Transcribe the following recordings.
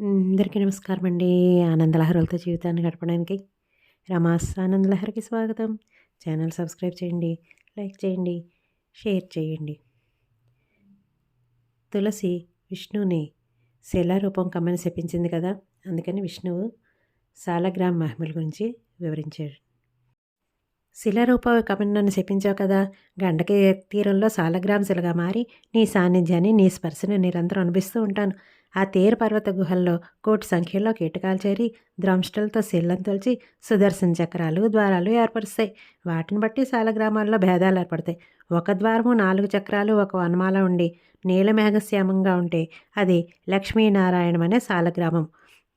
అందరికీ నమస్కారం అండి ఆనందలహరులతో జీవితాన్ని గడపడానికి రమాస్ ఆనందలహరికి స్వాగతం. ఛానల్ సబ్స్క్రైబ్ చేయండి లైక్ చేయండి షేర్ చేయండి. తులసి విష్ణువుని శిలారూపం కమ్మని చెప్పించింది కదా అందుకని విష్ణువు సాలగ్రామ్ మహిమల గురించి వివరించాడు. శిలారూప కమని నన్ను చెప్పించావు కదా గండకి తీరంలో సాలగ్రామ్ శిలగా మారి నీ సాన్నిధ్యాన్ని నీ స్పర్శను నిరంతరం అనిపిస్తూ ఉంటాను. ఆ తీర పర్వత గుహల్లో కోటి సంఖ్యలో కీటకాలు చేరి ద్రంష్టలతో శిల్లం తొలిచి సుదర్శన చక్రాలు ద్వారాలు ఏర్పరుస్తాయి. వాటిని బట్టి సాలగ్రామాల్లో భేదాలు ఏర్పడతాయి. ఒక ద్వారము నాలుగు చక్రాలు ఒక వనమాల ఉండి నీలమేఘశ్యామంగా ఉంటే అది లక్ష్మీనారాయణం అనే సాలగ్రామం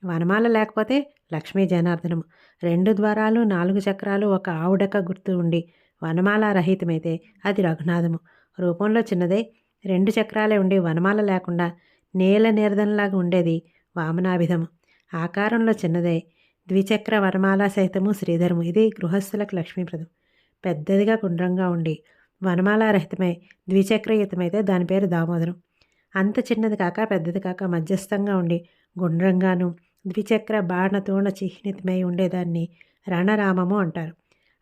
వనమాల లేకపోతే లక్ష్మీ జనార్దనము. రెండు ద్వారాలు నాలుగు చక్రాలు ఒక ఆవుడక గుర్తు ఉండి వనమాల రహితమైతే అది రఘునాథము. రూపంలో చిన్నదే. రెండు చక్రాలే ఉండి వనమాల లేకుండా నేల నిర్ధనలాగా ఉండేది వామనాభిధము ఆకారంలో చిన్నదే. ద్విచక్ర వనమాల సహితము శ్రీధరము. ఇది గృహస్థులకు లక్ష్మీప్రదం. పెద్దదిగా గుండ్రంగా ఉండి వనమాల రహితమై ద్విచక్రయుతమైతే దాని పేరు దామోదరం. అంత చిన్నది కాక పెద్దది కాక మధ్యస్థంగా ఉండి గుండ్రంగాను ద్విచక్ర బాణతోణ చిహ్నితమై ఉండేదాన్ని రణరామము అంటారు.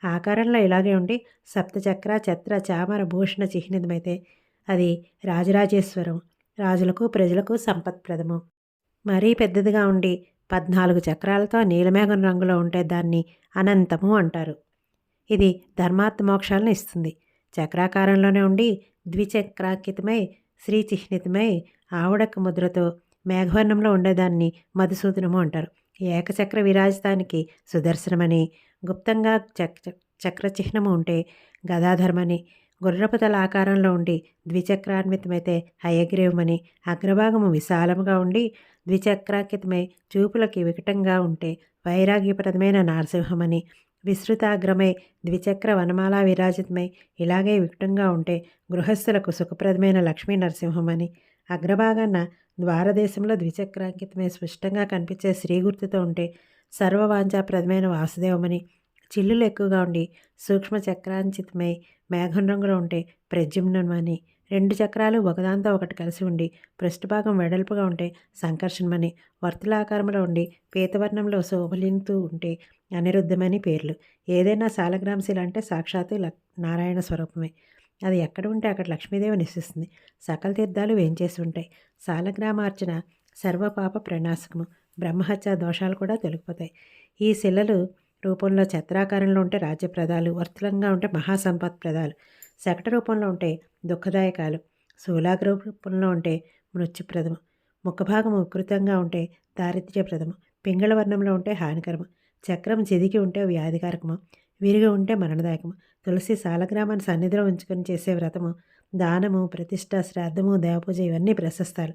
ఆకారంలో ఇలాగే ఉండి సప్తచక్ర చత్ర చామర భూషణ చిహ్నితమైతే అది రాజరాజేశ్వరం. రాజులకు ప్రజలకు సంపత్ప్రదము మరీ పెద్దదిగా ఉండి పద్నాలుగు చక్రాలతో నీలమేఘం రంగులో ఉంటే దాన్ని అనంతము అంటారు. ఇది ధర్మాత్మోక్షాలను ఇస్తుంది. చక్రాకారంలోనే ఉండి ద్విచక్రాకితమై శ్రీచిహ్నితమై ఆవుడక ముద్రతో మేఘవర్ణంలో ఉండేదాన్ని మధుసూదనము అంటారు. ఏకచక్ర విరాజితానికి సుదర్శనమని గుప్తంగా చక్ర చక్ర చిహ్నము ఉంటే గదాధర్మని గుర్రపుతల ఆకారంలో ఉండి ద్విచక్రాన్వితమైతే హయగ్రీవమని అగ్రభాగము విశాలముగా ఉండి ద్విచక్రాంకితమై చూపులకి వికటంగా ఉంటే వైరాగ్యప్రదమైన నారసింహమని విస్తృతాగ్రమై ద్విచక్ర వనమాలా విరాజితమై ఇలాగే వికటంగా ఉంటే గృహస్థులకు సుఖప్రదమైన లక్ష్మీ నరసింహమని అగ్రభాగాన ద్వారదేశంలో ద్విచక్రాంకితమై స్పష్టంగా కనిపించే శ్రీగుర్తుతో ఉంటే సర్వవాంఛాప్రదమైన వాసుదేవమని చిల్లులు ఎక్కువగా ఉండి సూక్ష్మ చక్రాంచితమై మేఘం రంగులో ఉంటే ప్రద్యుమ్నమని రెండు చక్రాలు ఒకదాంతో ఒకటి కలిసి ఉండి పృష్ఠభాగం వెడల్పుగా ఉంటే సంకర్షణమని. వర్తులాకారంలో ఉండి పీతవర్ణంలో శోభలింతూ ఉంటే అనిరుద్ధమని పేర్లు. ఏదైనా శాలగ్రామశీల అంటే సాక్షాత్తు నారాయణ స్వరూపమే. అది ఎక్కడ ఉంటే అక్కడ లక్ష్మీదేవి నివసిస్తుంది. సకల తీర్థాలు వేంచేసి ఉంటాయి? శాలగ్రామార్చన సర్వపాప ప్రణాశకము. బ్రహ్మహత్య దోషాలు కూడా తొలగిపోతాయి. ఈ శిలలు రూపంలో ఛత్రాకారంలో ఉంటే రాజ్యప్రదాలు వర్తులంగా ఉంటే మహాసంపత్ ప్రదాలు శకట రూపంలో ఉంటే దుఃఖదాయకాలు శూలాగ్ర రూపంలో ఉంటే మృత్యుప్రదము ముఖభాగము వికృతంగా ఉంటే దారిద్ర్యప్రదము పింగళ వర్ణంలో ఉంటే హానికరము చక్రం చెదికి ఉంటే వ్యాధికారకము విరిగి ఉంటే మరణదాయకము తులసి సాలగ్రామాన్ని సన్నిధిలో ఉంచుకొని చేసే వ్రతము దానము ప్రతిష్ట శ్రాద్ధము దేవపూజ ఇవన్నీ ప్రశస్తాలు.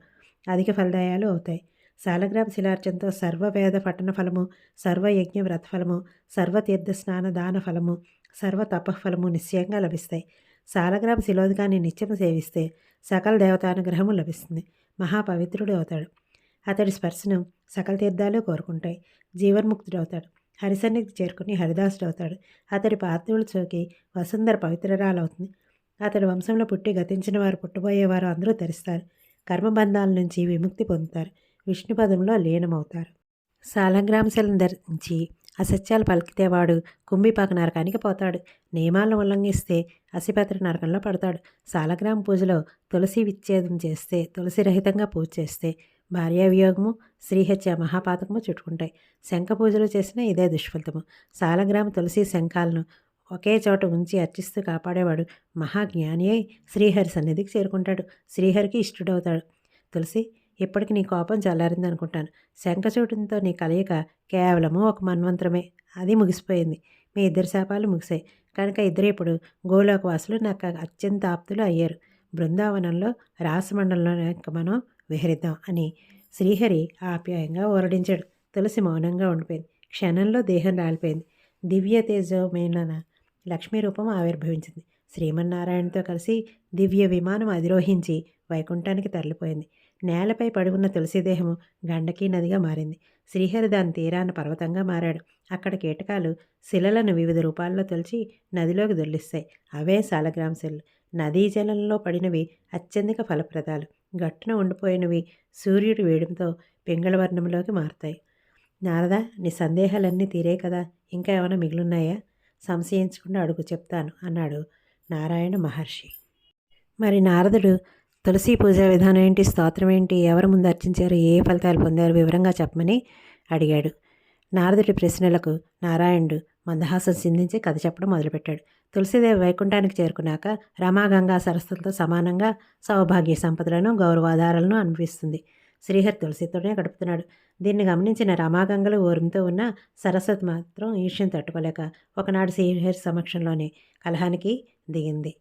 అధిక ఫలదాయాలు అవుతాయి. శాలగ్రామ శిలార్చనతో సర్వవేద పఠన ఫలము సర్వయజ్ఞ వ్రతఫలము సర్వతీర్థ స్నాన దాన ఫలము సర్వ తపఫలము నిశ్చయంగా లభిస్తాయి. శాలగ్రామ శిలోదకాన్ని నిత్యం సేవిస్తే సకల దేవతానుగ్రహము లభిస్తుంది. మహాపవిత్రుడు అవుతాడు. అతడి స్పర్శను సకల తీర్థాలు కోరుకుంటాయి. జీవన్ముక్తుడు అవుతాడు. హరిసన్నిధి చేరుకుని హరిదాసుడు అవుతాడు. అతడి పాత్రులు చోకి వసుంధర పవిత్రరాలవుతుంది. అతడి వంశంలో పుట్టి గతించిన వారు పుట్టబోయేవారు అందరూ తెరుస్తారు. కర్మబంధాల నుంచి విముక్తి పొందుతారు. విష్ణుపదంలో లీనమవుతారు. సాలగ్రామశలను ధరించి అసత్యాలు పలికితేవాడు కుంభిపాక నరకానికి పోతాడు. నియమాలను ఉల్లంఘిస్తే అసిపత్ర నరకంలో పడతాడు. సాలగ్రామ పూజలో తులసి విచ్ఛేదం చేస్తే తులసి రహితంగా పూజ చేస్తే భార్యావియోగము శ్రీహత్య మహాపాతకము చుట్టుకుంటాయి. శంఖ పూజలు చేసిన ఇదే దుష్ఫలితము. సాలగ్రామ తులసి శంఖాలను ఒకే చోట ఉంచి అర్చిస్తూ కాపాడేవాడు మహాజ్ఞాని అయి శ్రీహరి సన్నిధికి చేరుకుంటాడు. శ్రీహరికి ఇష్టడవుతాడు. తులసి ఇప్పటికి నీ కోపం చల్లారింది అనుకుంటాను. శంఖచూటుతో నీ కలయిక కేవలము ఒక మన్వంతరమే. అది ముగిసిపోయింది. మీ ఇద్దరు శాపాలు ముగిసాయి కనుక ఇద్దరు ఇప్పుడు గోలోకవాసులు నాకు అత్యంత ఆప్తులు అయ్యారు. బృందావనంలో రాసమండలంలో ఇంకా మనం విహరిద్దాం అని శ్రీహరి ఆప్యాయంగా ఓరడించాడు తులసి మౌనంగా ఉండిపోయింది. క్షణంలో దేహం రాలిపోయింది. దివ్య తేజమైన లక్ష్మీ రూపం ఆవిర్భవించింది. శ్రీమన్నారాయణతో కలిసి దివ్య విమానం అధిరోహించి వైకుంఠానికి తరలిపోయింది. నేలపై పడి ఉన్న తులసిదేహము గండకీ నదిగా మారింది. శ్రీహరి దాని తీరాన పర్వతంగా మారాడు. అక్కడ కీటకాలు శిలలను వివిధ రూపాల్లో తొలిచి నదిలోకి దొల్లిస్తాయి అవే సాలగ్రామ శిలలు. నదీ జలంలో పడినవి అత్యంధిక ఫలప్రదాలు. గట్టున ఉండిపోయినవి సూర్యుడు వేయడంతో పింగళవర్ణంలోకి మారుతాయి. నారదా నీ సందేహాలన్నీ తీరే కదా ఇంకా ఏమైనా మిగిలిన్నాయా? సంశయించకుండా అడుగు చెప్తాను అన్నాడు నారాయణ మహర్షి. మరి నారదుడు తులసి పూజా విధానం ఏంటి? స్తోత్రం ఏంటి? ఎవరు ముందు అర్చించారు? ఏ ఫలితాలు పొందారు? వివరంగా చెప్పమని అడిగాడు. నారదుడి ప్రశ్నలకు నారాయణుడు మందహాసం సింధించి కథ చెప్పడం మొదలుపెట్టాడు. తులసిదేవి వైకుంఠానికి చేరుకున్నాక రమాగంగా సరస్సులతో సమానంగా సౌభాగ్య సంపదలను గౌరవాధారాలను అనుభవిస్తుంది. శ్రీహరి తులసితోనే గడుపుతున్నాడు. దీన్ని గమనించిన రమాగంగలు ఓరంతో ఉన్న సరస్వతి మాత్రం ఈర్ష్యం తట్టుకోలేక ఒకనాడు శ్రీహరి సమక్షంలోనే కలహానికి దిగింది.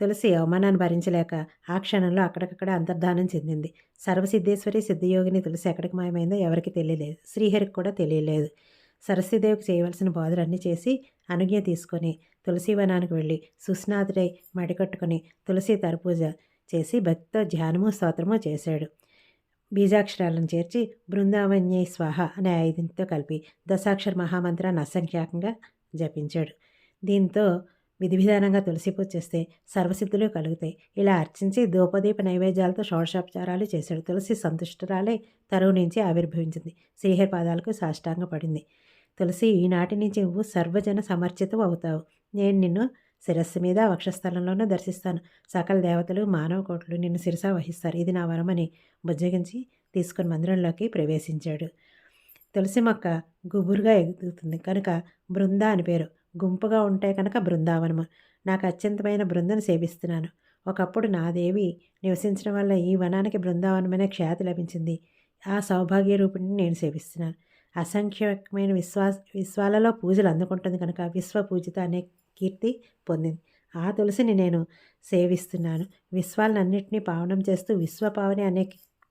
తులసి అవమానాన్ని భరించలేక ఆ క్షణంలో అక్కడికక్కడ అంతర్ధానం చెందింది. సర్వసిద్ధేశ్వరి సిద్ధయోగిని తులసి ఎక్కడికి మాయమైందో ఎవరికి తెలియలేదు. శ్రీహరికి కూడా తెలియలేదు. సరస్వతిదేవికి చేయవలసిన బోధలన్నీ చేసి అనుజ్ఞ తీసుకొని తులసీవనానికి వెళ్ళి సుస్నాథుడై మడికట్టుకుని తులసి తరపూజ చేసి భక్తితో ధ్యానము స్తోత్రము చేశాడు. బీజాక్షరాలను చేర్చి బృందావన్యై స్వాహ అనే ఐదింటితో కలిపి దశాక్షర మహామంత్రాన్ని అసంఖ్యాకంగా జపించాడు. దీంతో విధి విధానంగా తులసి పూజ చేస్తే సర్వసిద్ధులు కలుగుతాయి. ఇలా అర్చించి ధూపదీప నైవేద్యాలతో షోడశోపచారాలు చేశాడు. తులసి సంతుష్టురాలే తరువు నుంచి ఆవిర్భవించింది. శ్రీహరి పాదాలకు సాష్టాంగ పడింది. తులసి ఈనాటి నుంచి నువ్వు సర్వజన సమర్చితం అవుతావు. నేను నిన్ను శిరస్సు మీద వక్షస్థలంలోనూ దర్శిస్తాను. సకల దేవతలు మానవ కోట్లు నిన్ను శిరస వహిస్తారు. ఇది నా వరమని బుజ్జగించి తీసుకుని మందిరంలోకి ప్రవేశించాడు. తులసి మొక్క గుబురుగా ఎగుతుంది కనుక బృంద అని పేరు. గుంపుగా ఉంటే కనుక బృందావనము. నాకు అత్యంతమైన బృందను సేవిస్తున్నాను. ఒకప్పుడు నా దేవి నివసించడం వల్ల ఈ వనానికి బృందావనమనే ఖ్యాతి లభించింది. ఆ సౌభాగ్య రూపిణిని నేను సేవిస్తున్నాను. అసంఖ్యమైన విశ్వాస విశ్వాలలో పూజలు అందుకుంటుంది కనుక విశ్వ పూజిత అనే కీర్తి పొందింది. ఆ తులసిని నేను సేవిస్తున్నాను. విశ్వాలన్నింటినీ పావనం చేస్తూ విశ్వపావని అనే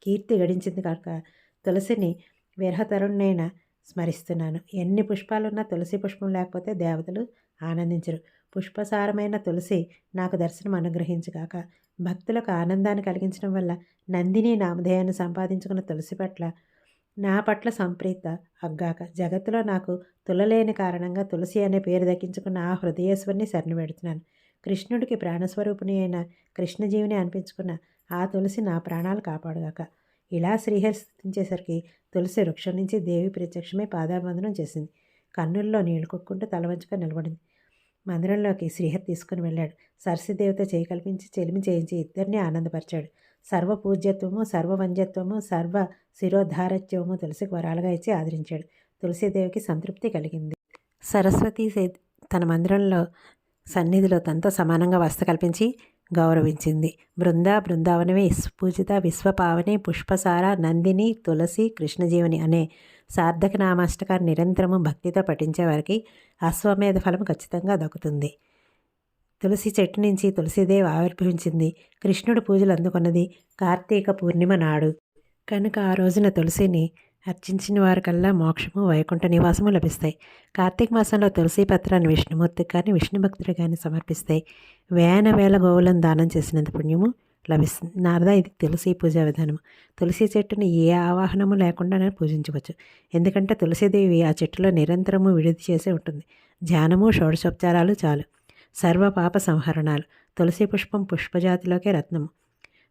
కీర్తి గడించింది కనుక తులసిని విరహతరుణ్ణైన స్మరిస్తున్నాను. ఎన్ని పుష్పాలున్నా తులసి పుష్పం లేకపోతే దేవతలు ఆనందించరు. పుష్పసారమైన తులసి నాకు దర్శనం అనుగ్రహించుగాక భక్తులకు ఆనందాన్ని కలిగించడం వల్ల నందిని నామధేయాన్ని సంపాదించుకున్న తులసి పట్ల నా పట్ల సంప్రీత అగ్గాక. జగత్తులో నాకు తులలేని కారణంగా తులసి అనే పేరు దక్కించుకున్న ఆ హృదయేశ్వరిని శరణి పెడుతున్నాను కృష్ణుడికి ప్రాణస్వరూపిణి అయిన కృష్ణజీవిని అనిపించుకున్న ఆ తులసి నా ప్రాణాలు కాపాడుగాక. ఇలా శ్రీహరి స్థుతించేసరికి తులసి వృక్షం నుంచి దేవి ప్రత్యక్షమే పాదాబంధనం చేసింది. కన్నుల్లో నీళ్ళు కొక్కుంటూ తల వంచుకొని నిలబడింది. మందిరంలోకి శ్రీహరి తీసుకుని వెళ్ళాడు. సరస్వదేవత చేయి కల్పించి చెలిమి చేయించి ఇద్దరిని ఆనందపరిచాడు. సర్వ పూజ్యత్వము సర్వ వంజ్యత్వము సర్వ శిరోధారత్వము తులసికి వరాలుగా ఇచ్చి ఆదరించాడు. తులసీదేవికి సంతృప్తి కలిగింది. సరస్వతి తన మందిరంలో సన్నిధిలో తనతో సమానంగా వస్త కల్పించి గౌరవించింది. బృందా బృందావనమే పూజిత విశ్వపావని పుష్పసార నందిని తులసి కృష్ణజీవని అనే సార్థక నామాష్టకాన్ని నిరంతరము భక్తితో పఠించే వారికి అశ్వమేధ ఫలం ఖచ్చితంగా దక్కుతుంది. తులసి చెట్టు నుంచి తులసిదేవి ఆవిర్భవించింది. కృష్ణుడు పూజలు అందుకున్నది కార్తీక పూర్ణిమ నాడు. కనుక ఆ రోజున తులసిని అర్చించిన వారికల్లా మోక్షము వైకుంఠ నివాసము లభిస్తాయి. కార్తీక మాసంలో తులసి పత్రాన్ని విష్ణుమూర్తికి కానీ విష్ణు భక్తులు కానీ సమర్పిస్తే వేల వేల గోవులను దానం చేసినంత పుణ్యము లభిస్తుంది. నారదా ఇది తులసి పూజా విధానము. తులసి చెట్టుని ఏ ఆవాహనము లేకుండానే పూజించవచ్చు. ఎందుకంటే తులసిదేవి ఆ చెట్టులో నిరంతరము విడిది చేసే ఉంటుంది. ధ్యానము షోడశోపచారాలు చాలు. సర్వ పాప సంహరణాలు. తులసి పుష్పం పుష్పజాతిలోకే రత్నము.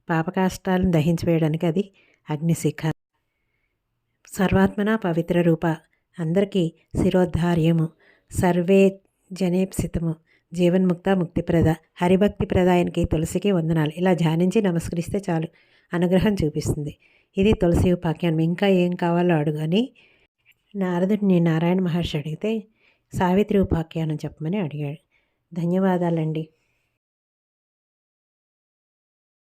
పాపకాష్టాలను దహించివేయడానికి అది అగ్నిశిఖ సర్వాత్మన పవిత్ర రూప. అందరికీ శిరోద్ధార్యము. సర్వే జనేప్సితము. జీవన్ముక్త ముక్తిప్రద హరిభక్తి ప్రదాయానికి తులసికి వందనాలు. ఇలా ధ్యానించి నమస్కరిస్తే చాలు. అనుగ్రహం చూపిస్తుంది. ఇది తులసి ఉపాఖ్యానం. ఇంకా ఏం కావాలో అడుగు అని నారదుడిని నారాయణ మహర్షి అడిగితే సావిత్రి ఉపాఖ్యానం చెప్పమని అడిగాడు. ధన్యవాదాలండి.